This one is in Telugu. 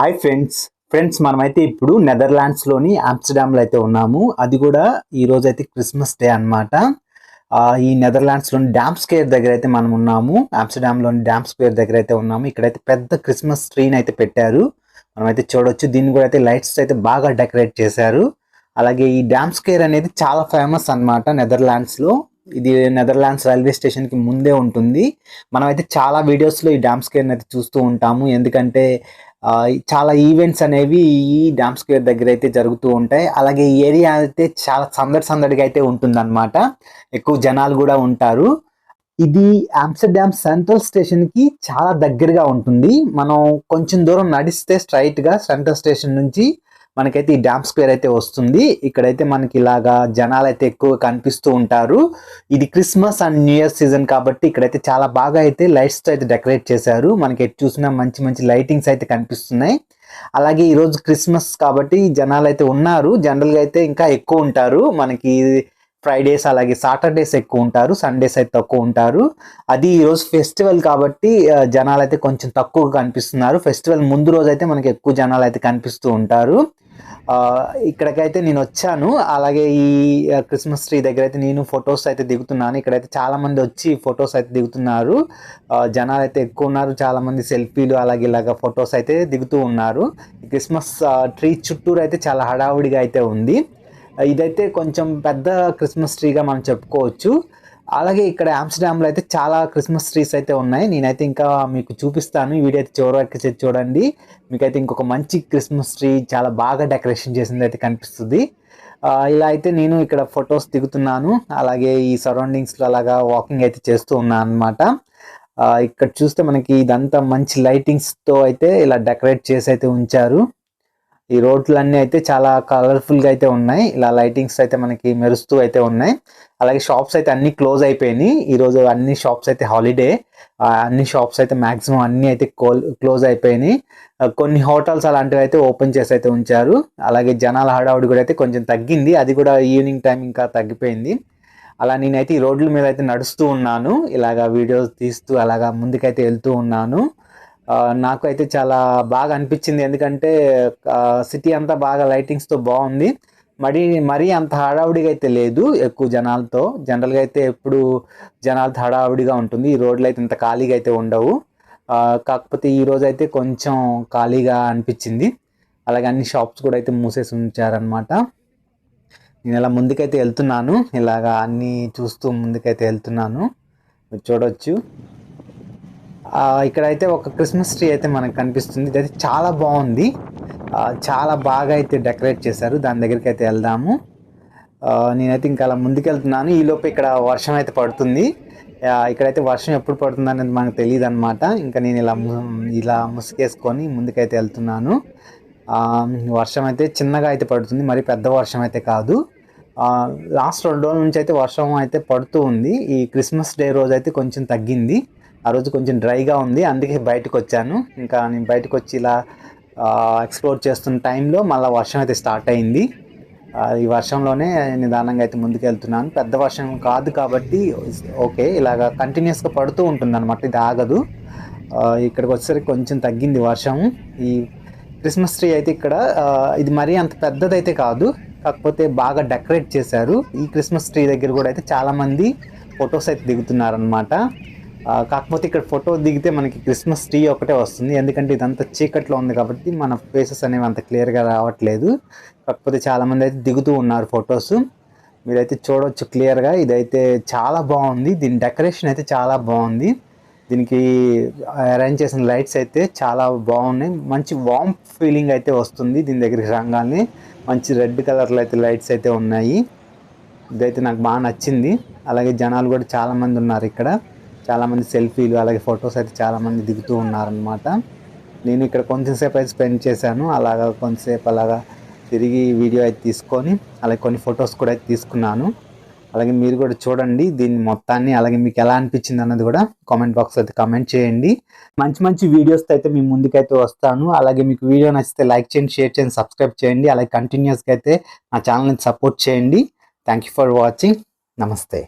హాయ్ ఫ్రెండ్స్ ఫ్రెండ్స్ మనమైతే ఇప్పుడు నెదర్లాండ్స్లోని ఆమ్స్టర్డామ్లో అయితే ఉన్నాము. అది కూడా ఈ రోజు అయితే క్రిస్మస్ డే అనమాట ఈ నెదర్లాండ్స్లోని డ్యామ్ స్క్వేర్ దగ్గర అయితే మనం ఉన్నాము. ఆమ్స్టర్డామ్లోని డ్యామ్ స్క్వేర్ దగ్గర అయితే ఉన్నాము. ఇక్కడైతే పెద్ద క్రిస్మస్ ట్రీని అయితే పెట్టారు. మనమైతే చూడొచ్చు. దీన్ని కూడా అయితే లైట్స్ అయితే బాగా డెకరేట్ చేశారు. అలాగే ఈ డ్యామ్ స్క్వేర్ అనేది చాలా ఫేమస్ అనమాట నెదర్లాండ్స్లో ఇది నెదర్లాండ్స్ రైల్వే స్టేషన్కి ముందే ఉంటుంది. మనమైతే చాలా వీడియోస్లో ఈ డ్యామ్ స్కేర్ని అయితే చూస్తూ ఉంటాము. ఎందుకంటే చాలా ఈవెంట్స్ అనేవి ఈ డ్యామ్ స్క్వేర్ దగ్గర అయితే జరుగుతూ ఉంటాయి. అలాగే ఈ ఏరియా అయితే చాలా సందడి సందడిగా అయితే ఉంటుందన్నమాట. ఎక్కువ జనాలు కూడా ఉంటారు. ఇది ఆమ్స్టర్డామ్ సెంట్రల్ స్టేషన్కి చాలా దగ్గరగా ఉంటుంది. మనం కొంచెం దూరం నడిస్తే స్ట్రైట్గా సెంట్రల్ స్టేషన్ నుంచి మనకైతే ఈ డ్యామ్ స్క్వేర్ అయితే వస్తుంది. ఇక్కడైతే మనకి ఇలాగా జనాలు అయితే ఎక్కువ కనిపిస్తూ ఉంటారు. ఇది Christmas and new year season కాబట్టి ఇక్కడైతే చాలా బాగా అయితే లైట్స్తో అయితే డెకరేట్ చేశారు. మనకి ఎటు చూసినా మంచి మంచి లైటింగ్స్ అయితే కనిపిస్తున్నాయి. అలాగే ఈరోజు క్రిస్మస్ కాబట్టి జనాలు అయితే ఉన్నారు. జనరల్గా అయితే ఇంకా ఎక్కువ ఉంటారు. మనకి ఫ్రైడేస్ అలాగే సాటర్డేస్ ఎక్కువ ఉంటారు సండేస్ అయితే తక్కువ ఉంటారు. అది ఈరోజు ఫెస్టివల్ కాబట్టి జనాలు అయితే కొంచెం తక్కువగా కనిపిస్తున్నారు. ఫెస్టివల్ ముందు రోజు అయితే మనకి ఎక్కువ జనాలు అయితే కనిపిస్తూ ఉంటారు. ఇక్కడికైతే నేను వచ్చాను. అలాగే ఈ క్రిస్మస్ ట్రీ దగ్గర అయితే నేను ఫొటోస్ అయితే దిగుతున్నాను. ఇక్కడైతే చాలామంది వచ్చి ఫొటోస్ అయితే దిగుతున్నారు. జనాలు అయితే ఎక్కువ ఉన్నారు. చాలామంది సెల్ఫీలు అలాగే ఇలాగ ఫొటోస్ అయితే దిగుతూ ఉన్నారు. క్రిస్మస్ ట్రీ చుట్టూరు అయితే చాలా హడావుడిగా అయితే ఉంది. ఇదైతే కొంచెం పెద్ద క్రిస్మస్ ట్రీగా మనం చెప్పుకోవచ్చు. అలాగే ఇక్కడ ఆమ్స్టర్డామ్లో అయితే చాలా క్రిస్మస్ ట్రీస్ అయితే ఉన్నాయి. నేనైతే ఇంకా మీకు చూపిస్తాను. ఈ వీడియో అయితే చివరి వరకు చూడండి. మీకైతే ఇంకొక మంచి క్రిస్మస్ ట్రీ చాలా బాగా డెకరేషన్ చేసింది అయితే కనిపిస్తుంది. ఇలా అయితే నేను ఇక్కడ ఫొటోస్ దిగుతున్నాను. అలాగే ఈ సరౌండింగ్స్లో అలాగా వాకింగ్ అయితే చేస్తూ ఉన్నాను అనమాట ఇక్కడ చూస్తే మనకి ఇదంతా మంచి లైటింగ్స్తో అయితే ఇలా డెకరేట్ చేసి అయితే ఉంచారు. ఈ రోడ్లన్నీ అయితే చాలా కలర్ఫుల్గా అయితే ఉన్నాయి. ఇలా లైటింగ్స్ అయితే మనకి మెరుస్తూ అయితే ఉన్నాయి. అలాగే షాప్స్ అయితే అన్ని క్లోజ్ అయిపోయినాయి. ఈ రోజు అన్ని షాప్స్ అయితే హాలిడే అన్ని షాప్స్ అయితే మాక్సిమం అన్నీ అయితే క్లోజ్ అయిపోయినాయి. కొన్ని హోటల్స్ అలాంటివి అయితే ఓపెన్ చేసి అయితే ఉంచారు. అలాగే జనాల హడావుడి కూడా అయితే కొంచెం తగ్గింది. అది కూడా ఈవినింగ్ టైం ఇంకా తగ్గిపోయింది. అలా నేనైతే ఈ రోడ్ల మీద అయితే నడుస్తూ ఉన్నాను. ఇలాగా వీడియోస్ తీస్తూ అలాగా ముందుకైతే వెళ్తూ ఉన్నాను. నాకు అయితే చాలా బాగా అనిపించింది. ఎందుకంటే సిటీ అంతా బాగా లైటింగ్స్తో బాగుంది. మరి మరీ అంత హడావుడిగా అయితే లేదు ఎక్కువ జనాలతో. జనరల్గా అయితే ఎప్పుడు జనాలతో హడావుడిగా ఉంటుంది. ఈ రోడ్లు అయితే ఇంత ఖాళీగా అయితే ఉండవు. కాకపోతే ఈరోజు అయితే కొంచెం ఖాళీగా అనిపించింది. అలాగే అన్ని షాప్స్ కూడా అయితే మూసేసి ఉంచారనమాట నేను ఇలా ముందుకైతే వెళ్తున్నాను. ఇలాగా అన్నీ చూస్తూ ముందుకైతే వెళ్తున్నాను. చూడవచ్చు చూడొచ్చు. ఇక్కడైతే ఒక క్రిస్మస్ ట్రీ అయితే మనకు కనిపిస్తుంది. ఇది అయితే చాలా బాగుంది. చాలా బాగా అయితే డెకరేట్ చేశారు. దాని దగ్గరికి అయితే వెళ్దాము. నేనైతే ఇంకా అలా ముందుకెళ్తున్నాను. ఈలోపు ఈ ఇక్కడ వర్షం అయితే పడుతుంది. ఇక్కడైతే వర్షం ఎప్పుడు పడుతుంది అనేది మనకు తెలియదు అనమాట ఇంకా నేను ఇలా ఇలా ముసుగేసుకొని ముందుకైతే వెళ్తున్నాను. వర్షం అయితే చిన్నగా అయితే పడుతుంది. మరి పెద్ద వర్షం అయితే కాదు. లాస్ట్ రెండు రోజుల నుంచి అయితే వర్షం అయితే పడుతూ ఉంది. ఈ క్రిస్మస్ డే రోజు అయితే కొంచెం తగ్గింది. ఆ రోజు కొంచెం డ్రైగా ఉంది అందుకే బయటకు వచ్చాను ఇంకా నేను బయటకు వచ్చి ఇలా ఎక్స్ప్లోర్ చేస్తున్న టైంలో మళ్ళీ వర్షం అయితే స్టార్ట్ అయింది. ఈ వర్షంలోనే నిదానంగా అయితే ముందుకెళ్తున్నాను. పెద్ద వర్షం కాదు కాబట్టి ఓకే ఇలాగ కంటిన్యూస్గా పడుతూ ఉంటుంది అనమాట ఇది ఆగదు. ఇక్కడికి వచ్చేసరికి కొంచెం తగ్గింది వర్షం. ఈ క్రిస్మస్ ట్రీ అయితే ఇక్కడ ఇది మరీ అంత పెద్దదైతే కాదు కాకపోతే బాగా డెకరేట్ చేశారు. ఈ క్రిస్మస్ ట్రీ దగ్గర కూడా అయితే చాలామంది ఫొటోస్ అయితే దిగుతున్నారనమాట కాకపోతే ఇక్కడ ఫోటో దిగితే మనకి క్రిస్మస్ ట్రీ ఒకటే వస్తుంది. ఎందుకంటే ఇదంతా చీకట్లో ఉంది కాబట్టి మన ఫేసెస్ అనేవి అంత క్లియర్గా రావట్లేదు. కాకపోతే చాలామంది అయితే దిగుతూ ఉన్నారు ఫొటోస్. మీరైతే చూడవచ్చు క్లియర్గా. ఇదైతే చాలా బాగుంది. దీని డెకరేషన్ అయితే చాలా బాగుంది. దీనికి అరేంజ్ చేసిన లైట్స్ అయితే చాలా బాగున్నాయి. మంచి వామ్ ఫీలింగ్ అయితే వస్తుంది దీని దగ్గరికి రాగానే. మంచి రెడ్ కలర్లో అయితే లైట్స్ అయితే ఉన్నాయి. ఇదైతే నాకు బాగా నచ్చింది. అలాగే జనాలు కూడా చాలామంది ఉన్నారు ఇక్కడ. చాలామంది సెల్ఫీలు అలాగే ఫొటోస్ అయితే చాలామంది దిగుతూ ఉన్నారనమాట నేను ఇక్కడ కొంచెంసేపు అయితే స్పెండ్ చేశాను. అలాగా కొంతసేపు అలాగా తిరిగి వీడియో అయితే తీసుకొని అలాగే కొన్ని ఫొటోస్ కూడా అయితే తీసుకున్నాను. అలాగే మీరు కూడా చూడండి దీన్ని మొత్తాన్ని అలాగే మీకు ఎలా అనిపించింది అన్నది కూడా కామెంట్ బాక్స్ అయితే కామెంట్ చేయండి. మంచి మంచి వీడియోస్ అయితే మీ ముందుకైతే వస్తాను. అలాగే మీకు వీడియో నచ్చితే లైక్ చేయండి షేర్ చేయండి సబ్స్క్రైబ్ చేయండి. అలాగే కంటిన్యూస్గా అయితే నా ఛానల్ని సపోర్ట్ చేయండి. థ్యాంక్ యూ ఫర్ వాచింగ్ నమస్తే